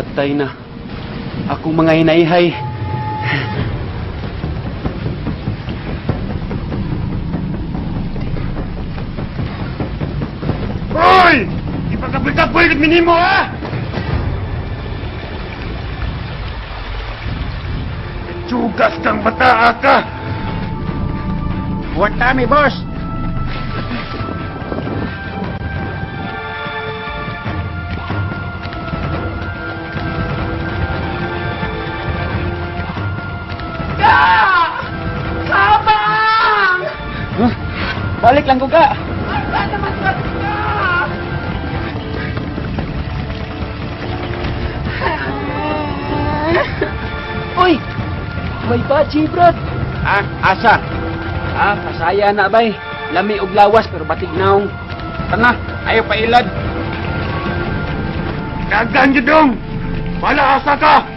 Patay na. Akong mga hinaihay. Hoy! Ipagkapoy-kapoy kat minimo, ha? Tsugas kang bataa ka! Buat kami, bos. Balik lang ko ka. Uy! May bachi, brad. Ah, asa? Ah, kasaya na bay. Lami og lawas pero batig naong. Tana, ayo pa ilad. Dagan dong! Wala asa ka!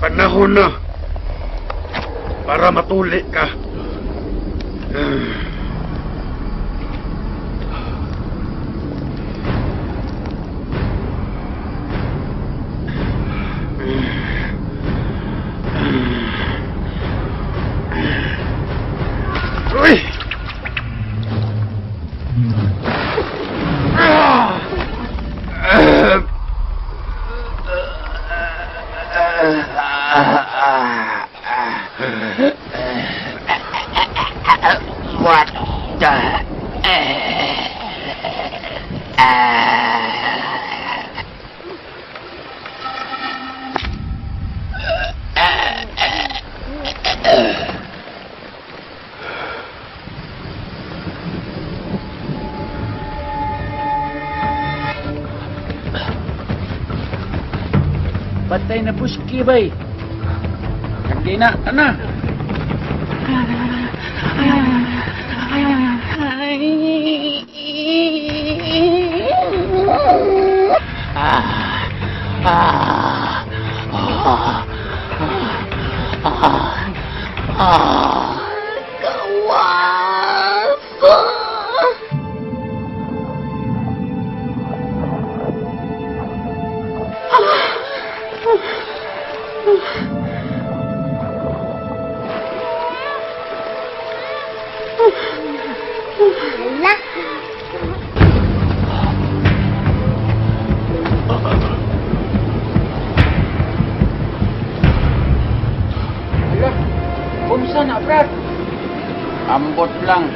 Panahon na para matuli ka. Uy! What the... Patay na po si Kibay. Hindi na, ana. Ay, ay, ay, ay, ay, ay, ay. Kumsa na, brad? Ambot lang.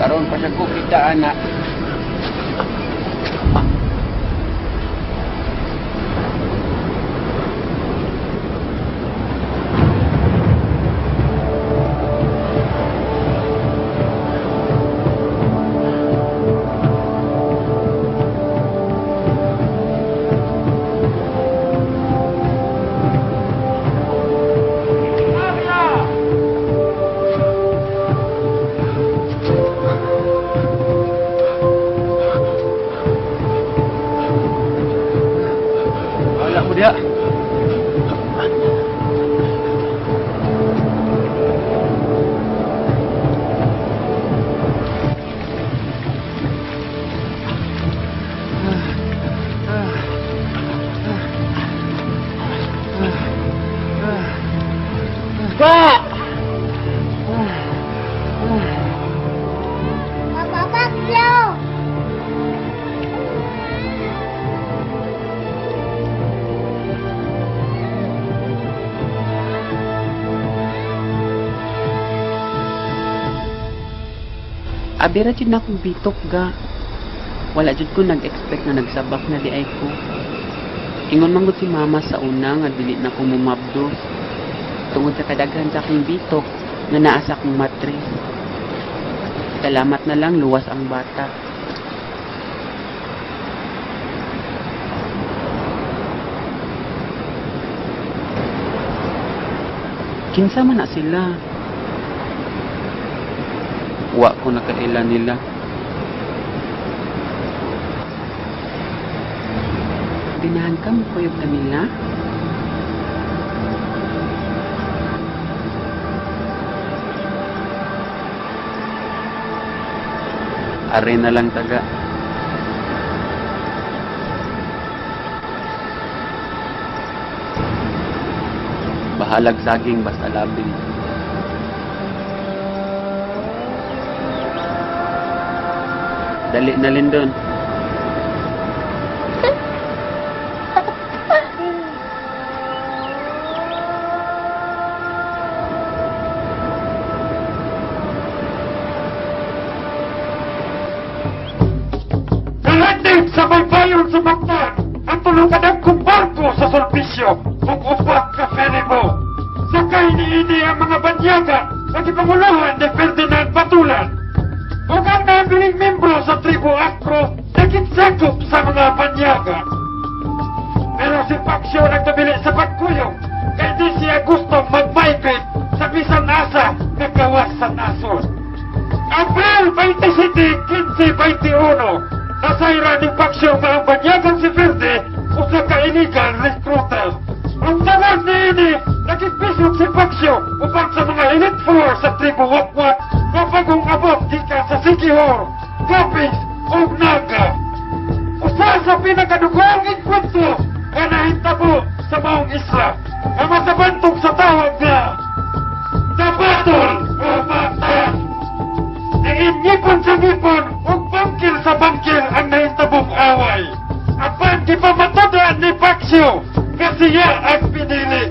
Karon pa sa kukita, anak. Abira jud na akong bitok ga. Wala jud ko nag-expect na nagsabak na di ay ko. Ingon man si mama sa una nga dili na ko mumabdo. Tungod sa kadaghan sa aking bitok nga naa sa akong. Salamat na lang luwas ang bata. Kinsa man na sila. Wa ko nakaila nila. Dinahan ka mo kuyog kanila? Are na lang taga. Bahalag saging basta labing. Dali na Lindon. Nalanding sa may bayon sa Mactan ang tulugan kong barko sa Sulpicio kung upat ka ferry mo. Sakay ni Ini ang mga banyaga sa ipanguluhan ni Ferdinand Batulan. Ang nabiling membro sa tribu Acro nakinsakop sa mga banyaga. Pero si Paxio nagtabili sa pagkuyong kaya di siya gusto mag-migrate sa bisan asa na gawas sa nason. April 27, 15, 21, nasayra ni Paxio nga ang Usa sa pinakadugong inkwento nga nahitabo sa maong isla ang masabantog sa tawag nga The Battle of Mactan. Diin ngipon sa ngipon ug bangkil sa bangkil ang nahitabong away. Apan di pa matudaan ni Paxio nga siya ang pinili.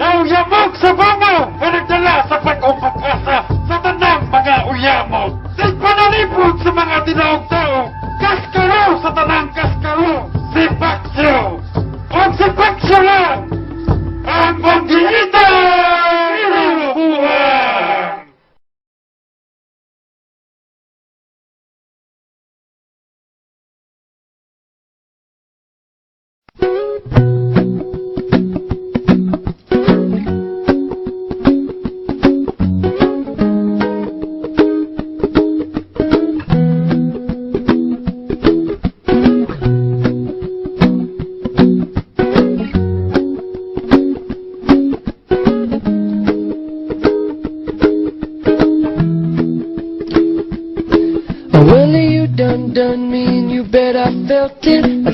Nauyamog sa bangaw nga nagdala sa pag-umpag asa sa tanang mga uyamog. Di panalipod sa mga tinaog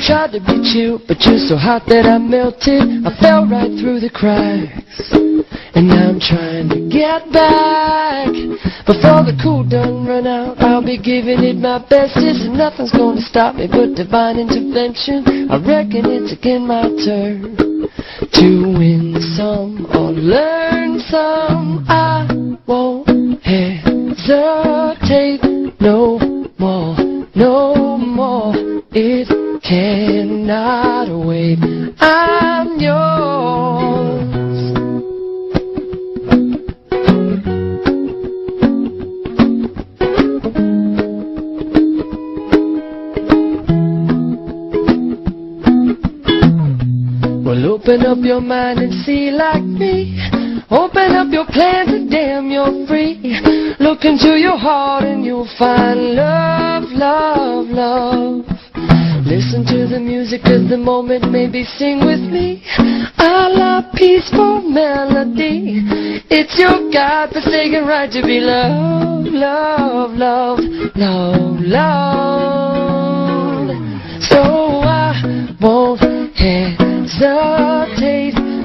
tried to be chill, but you're so hot that I melted. I fell right through the cracks. And now I'm trying to get back. Before the cool done run out, I'll be giving it my bestest. And nothing's gonna stop me but divine intervention. I reckon it's again my turn to win some or learn some. Your mind and see like me. Open up your plans and damn, you're free. Look into your heart and you'll find love, love, love. Listen to the music of the moment, maybe sing with me. A la peaceful melody. It's your God-forsaken right to be loved, love, love, love, love. So I won't hesitate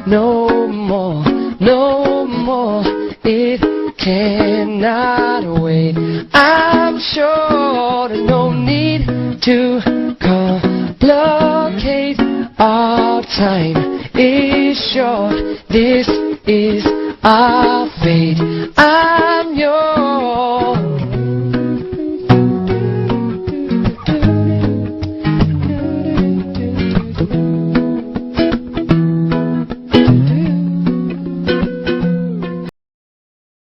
no more, no more. It cannot wait. I'm sure there's no need to complicate. Our time is short. This is our fate. I